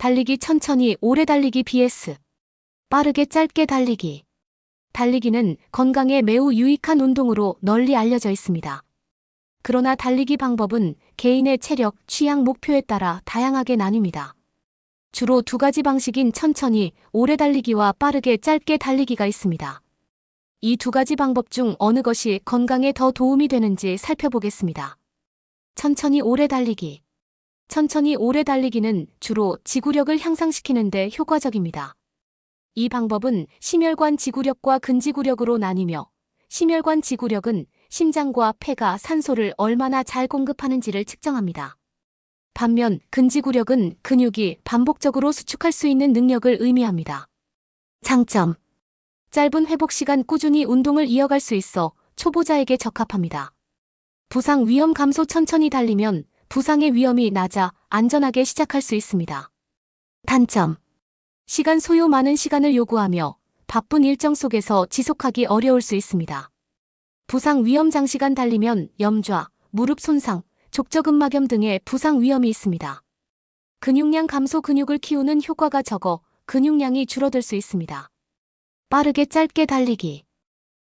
달리기 천천히 오래 달리기 vs 빠르게 짧게 달리기. 달리기는 건강에 매우 유익한 운동으로 널리 알려져 있습니다. 그러나 달리기 방법은 개인의 체력, 취향 목표에 따라 다양하게 나뉩니다. 주로 두 가지 방식인 천천히 오래 달리기와 빠르게 짧게 달리기가 있습니다. 이 두 가지 방법 중 어느 것이 건강에 더 도움이 되는지 살펴보겠습니다. 천천히 오래 달리기. 천천히 오래 달리기는 주로 지구력을 향상시키는데 효과적입니다. 이 방법은 심혈관 지구력과 근지구력으로 나뉘며 심혈관 지구력은 심장과 폐가 산소를 얼마나 잘 공급하는지를 측정합니다. 반면 근지구력은 근육이 반복적으로 수축할 수 있는 능력을 의미합니다. 장점. 짧은 회복 시간 꾸준히 운동을 이어갈 수 있어 초보자에게 적합합니다. 부상 위험 감소 천천히 달리면 부상의 위험이 낮아 안전하게 시작할 수 있습니다. 단점. 시간 소요 많은 시간을 요구하며 바쁜 일정 속에서 지속하기 어려울 수 있습니다. 부상 위험 장시간 달리면 염좌, 무릎 손상, 족저근막염 등의 부상 위험이 있습니다. 근육량 감소 근육을 키우는 효과가 적어 근육량이 줄어들 수 있습니다. 빠르게 짧게 달리기.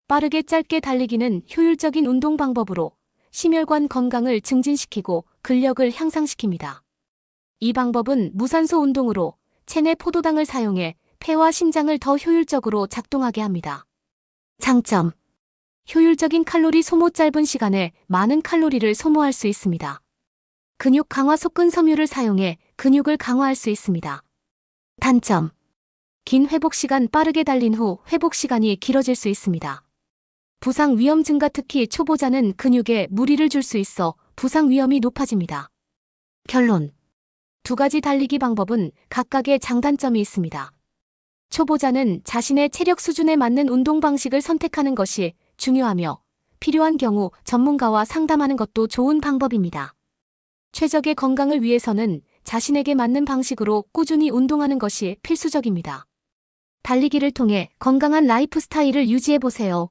빠르게 짧게 달리기는 효율적인 운동 방법으로 심혈관 건강을 증진시키고 근력을 향상시킵니다. 이 방법은 무산소 운동으로 체내 포도당을 사용해 폐와 심장을 더 효율적으로 작동하게 합니다. 장점. 효율적인 칼로리 소모 짧은 시간에 많은 칼로리를 소모할 수 있습니다. 근육 강화 속근 섬유를 사용해 근육을 강화할 수 있습니다. 단점. 긴 회복 시간 빠르게 달린 후 회복 시간이 길어질 수 있습니다. 부상 위험 증가 특히 초보자는 근육에 무리를 줄 수 있어 부상 위험이 높아집니다. 결론. 두 가지 달리기 방법은 각각의 장단점이 있습니다. 초보자는 자신의 체력 수준에 맞는 운동 방식을 선택하는 것이 중요하며 필요한 경우 전문가와 상담하는 것도 좋은 방법입니다. 최적의 건강을 위해서는 자신에게 맞는 방식으로 꾸준히 운동하는 것이 필수적입니다. 달리기를 통해 건강한 라이프 스타일을 유지해 보세요.